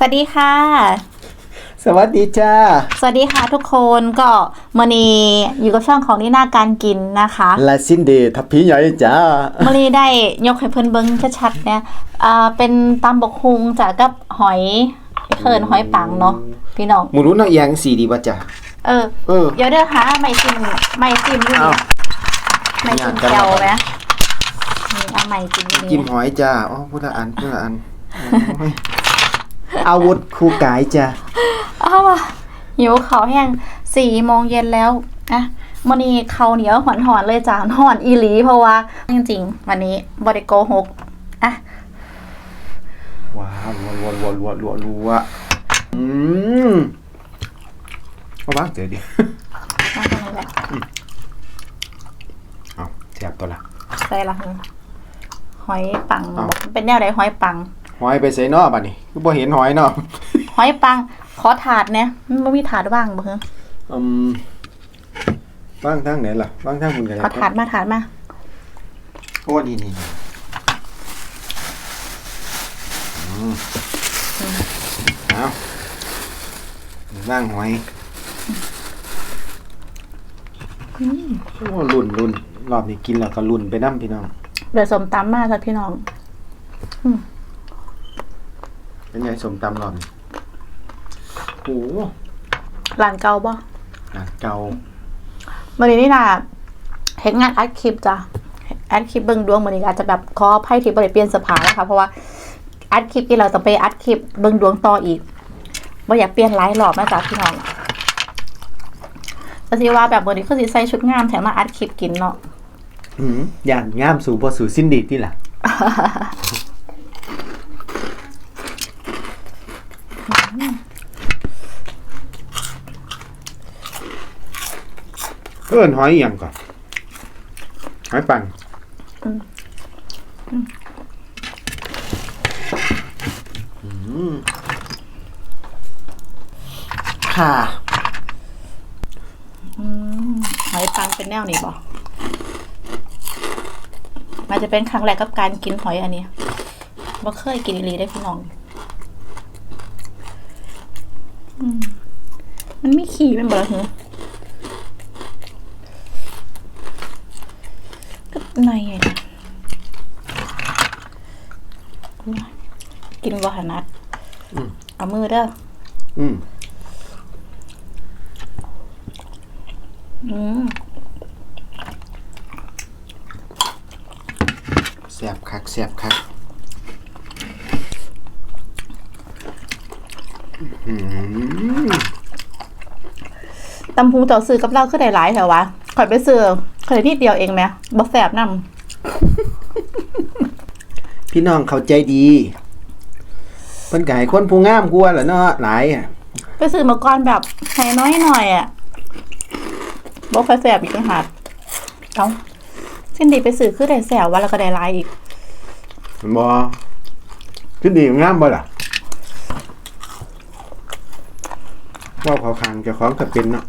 สวัสดีค่ะ สวัสดีจ้า สวัสดีค่ะทุกคนก็มอนีอยู่กับช่องของนี่นาการกินนะคะลาซินเดทับพี่ใหญ่จ้ามอนีได้ยกให้เพิ่นเบิ้งชัดๆเนี่ยอ่าเป็นตำบกฮุงจากกับหอยเขินหอยปังเนาะพี่น้องหมูรู้เนาะเอียงสีดีป่ะจ้าเออ เออ เดี๋ยวเด้อหาไม่จิ้มไม่จิ้มอยู่เอานี่ไม่จิ้มอยากจะแก้วไหมนี่เอาไม่จิ้มอยู่จิ้มนี่หอยจ้าอ๋อพูดละอันพูดละอันโอ้ยอาวุธคู่กายจ้าอ้าวว่ะหิวเขาวแห้งสี่โมงเย็นแล้วอะมอนีเขาวเหนียวหอนๆเลยจ้าหอนอีหลีเพราะว่า จริงๆ วันนี้บริโกหกอะว้าวรัวรัวรัวรัวรัวรัวอืมเอาบ้างเดี๋ยวดิมาตรงนี้แหละเอาแซ่บตัวละใส่ละหึหอยปังอ้าวเป็นแนวไหนหอยปัง หอยไปใส่เนอบัดนี้คือบ่เห็นหอยเนาะหอยปัง ขอถาดเนี่ยมันบ่มีถาดว่างบ่ฮะอืมว่างทางไหนล่ะว่างทางคุณกันเอาถาดมาถาดมาโอ้นี่นี่นี่อืมเอาว่างหอยโอ้ลุ่นลุ่นรอบนี้กินแล้วก็ลุ่นไปน้ำพี่น้องเดี๋ยวสมตำมาจ้ะพี่น้อง เป็นไงสมตำรอบนี้โอ้โหร้านเก่าบ่อะเกามื้อนี้นี่น่ะเฮ็ดงานอัดคลิปจ้ะอัดคลิปเบิ่งดวงมื้อนี้อาจจะแบบขออภัยที่บ่ได้เปลี่ยนเสภานะคะเพราะว่าอัดคลิปที่เราต้องไปอัดคลิปเบิ่งดวงต่ออีกบ่อยากเปลี่ยนหลายรอบนะจ๊ะพี่น้องแต่สิว่าแบบมื้อนี้คือสิใส่ชุดงามแถมมาอัดคลิปกินเนาะหืมย่านงามสู่บ่สู่สิ้นดีที่ล่ะ เอิ้นหอยอย่างก่อนหอยปังค่ะหอยปังเป็นแนวนี้บ่มันจะเป็นครั้งแรกกับการกินหอยอันนี้บ่เคยกินอีหลีได้พี่น้องอื มมันไม่ขี้แมันบ่ล่ะหือก็ในไงเนี่ยโอ้ยกินบ่หนัดอืมเอามือเด้ออืมอืมแซ่บคักแซ่บคักอืม ตำพูเจ้าซื้อกับเราคือได้หลายแถววะข่อยไปซื้อข่อยได้ที่เดียวเองไหมบ่แสบนำพี่น้องเข้าใจดีเพิ่นก็ให้คนผู้งามกว่าล่ะเนาะหลายอะไปซื้อมาก่อนแบบให้น้อยหน่อยอะบ่ค่อยแสบอีกต่างหากเอ้าสิ้นดีไปซื้อคือได้แสบว่าแล้วก็ได้หลายอีกบ่คือดีงามบ่ล่ะ ว่าเขาคางเจ้าของก็เป็นเนาะ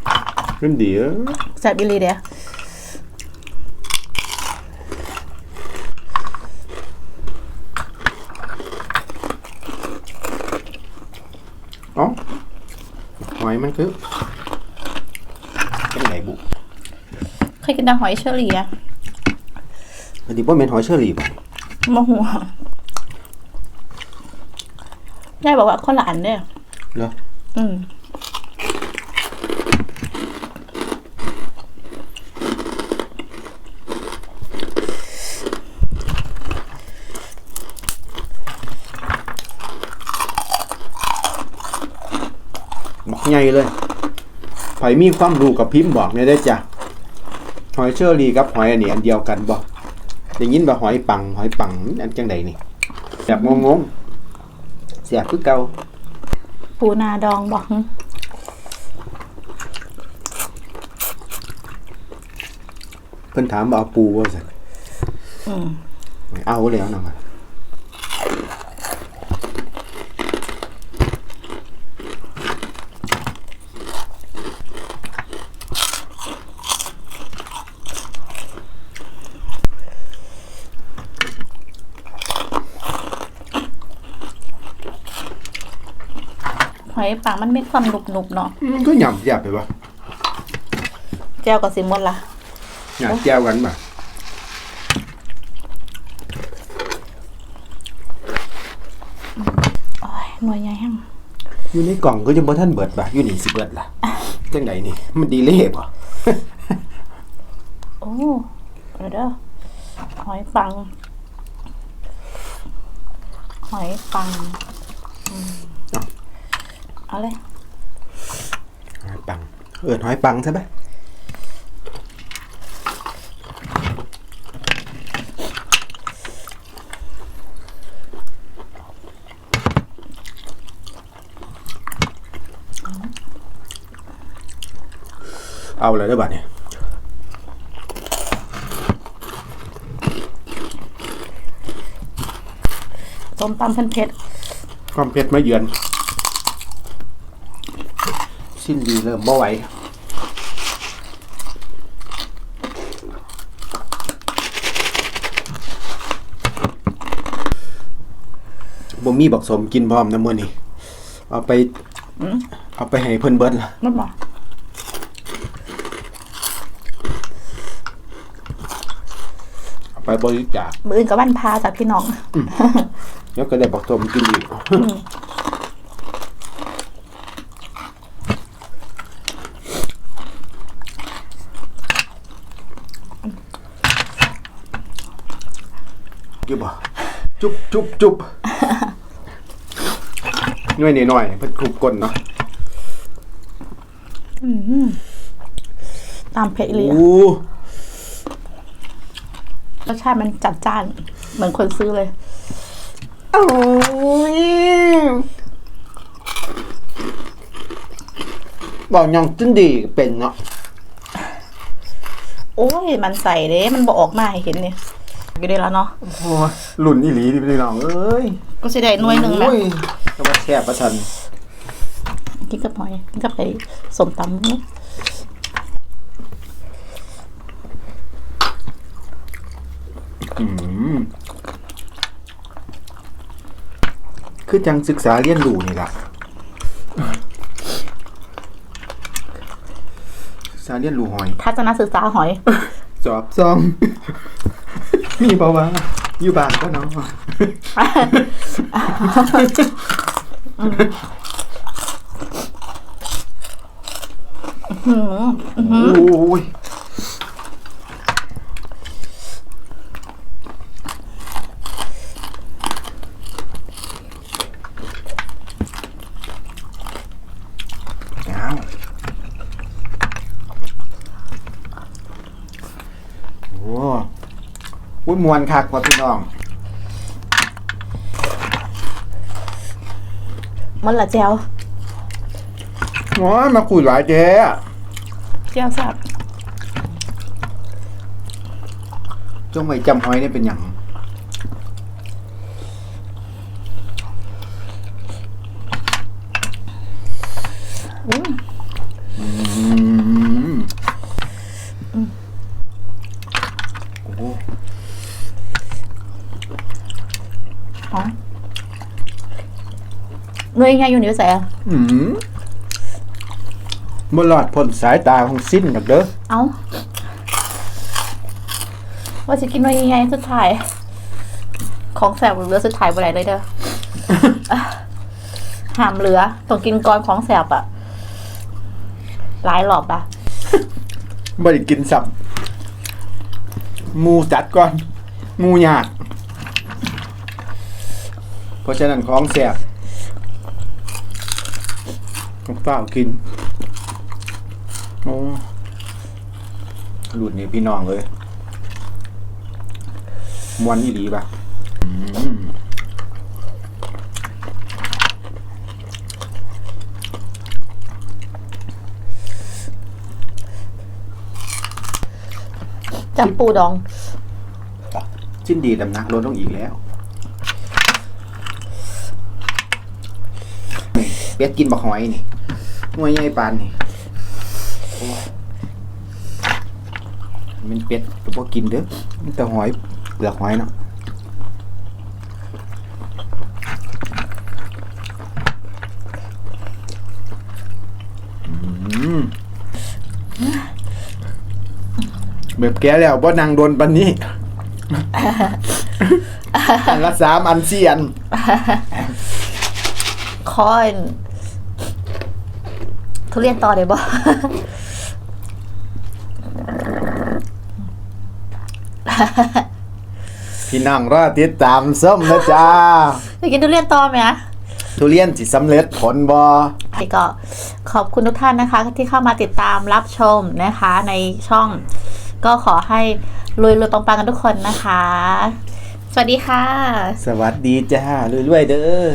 คือดีเอ้อแสบอีหลีเด้อเอ้าหอยมันคือเป็นไหนบุเคยกินแต่หอยเชอรี่อะอันนี้บ่แม่นหอยเชอรี่บ่บ่หัวยายบอกว่าคนละอันเด้อเหรออืม ใหญ่เลยไผมีความรู้กับพิมพ์บอกเนี่ยได้อจ้ะหอยเชอรี่กับหอยอันนี้อันเดียวกันบ่ได้ยินว่าหอยปังหอยปังอันจังใดนี่แบบงงๆเสียบคือเก่าปูนาดองบอกหึเพิ่นถามว่าเอาปูว่าซั่นอืมเอาแล้วนะมัน อยปังมันมีความหนุบๆเนาะมันก็หยำหยาบไปวะแก้วกับซิมดละหยาบแก้วกันป่ะโอ้ยหน่วยใหญ่แห้งอยู่ในกล่องก็จะบ่ท่านเบิดป่ะอยู่นี่สิเบิดล่ะจังไดนี่ มันดีเล่ป่ะ โอ้เดี๋ยวเด้อหอยปัง หอยปังอืม เอาเลยหอยปัง เออหอยปังใช่ไหมเอาเลยได้อบัดเนี่ยส้มตำเผ็ดเผ็ดความเผ็ดมาเยือน สิ้นดีเริ่มบ่ไหวบ่มีบักสมกินพร้อมนะมื้อนี้เอาไปอืมเอาไปให้เพิ่นเบิดล่ะมันบอกเอาไปบริจาคมืออื่นกับวันพาจากพี่น้องแล้วก็ได้บักสมกินอีกจุบบ่ จุบจุบจุบหน่วยนิดหน่อยเพิ่นคลุกก้นเนาะตามเผ็ดอีหลีโอ้รสชาติมันจัดจ้าน เหมือนคนซื้อเลย โอ้ยบอกยังจนดีเป็นเนาะ โอ้ย มันใส่เด้มันบอกออกมาให้เห็นเนี่ย อยู่ได้แล้วเนาะโอ้ยหลุนอีหลีดิพี่น้องเอ้ยก็สิได้หน่วยหนึ่งนะโอ้ยก็ว่าแซ่บประชันกินกับหอยกินกับไอ้สมตำนี่อืมคือจังศึกษาเรียนรู้นี่ล่ะศึกษาเรียนรู้หอย ทัศนศึกษาหอยสอบซอง มีเปล่าวะอยู่บ้านก็เนาะหืมโอ้ยอ้าวโอ้ อุ้ยมวนคักว่ะพี่น้อง มันละแจวโอ้ยมาคุยหลายแจ๊แจวแซ่บจงไว้จำหอยนี่เป็นอย่าง อืม อืมโอ้โห หอม หน่วยใหญ่อยู่นี่ใส่อะอืมบ่หลอดพ้นสายตาของสิ้นดอกเด้อเอ้าว่าจะกินหน่วยใหญ่ๆสุดท้าย ของแสบเหลือสุดท้ายบ่ได้เลยเด้อห้ามเหลือต้องกินก่อนของแสบอะหลายรอบอะบ่ได้กินสับหมูจัดก่อนหมูยากเพราะฉะนั้นของแสบ ต้องเฝ้ากินโอ้หลุดนี่พี่น้องเลยมวนอีหลีปะอืมจำปูดองชิ้นดีดำนักลดลงอีกแล้วนี่เป็ดกินบักหอยนี่ หัวใหญ่ปานนี่มันเป็ดก็บ่กินเด้อแต่หอยเปลือกหอยเนาะแบบแกแล้วบ่นางโดนปันนี้ อันละสามอันเสียนคอน ทุเรียนต่อได้บ่พี่น้องรอติดตามส้มนะจ๊ะจะกินทุเรียนต่อไหมอะทุเรียนสิสำเร็จผลบ่ก็ขอบคุณทุกท่านนะคะ ที่เข้ามาติดตามรับชมนะคะ ในช่องก็ขอให้รวยๆปังๆกันทุกคนนะคะ สวัสดีค่ะ สวัสดีจ้ารวยๆเด้อ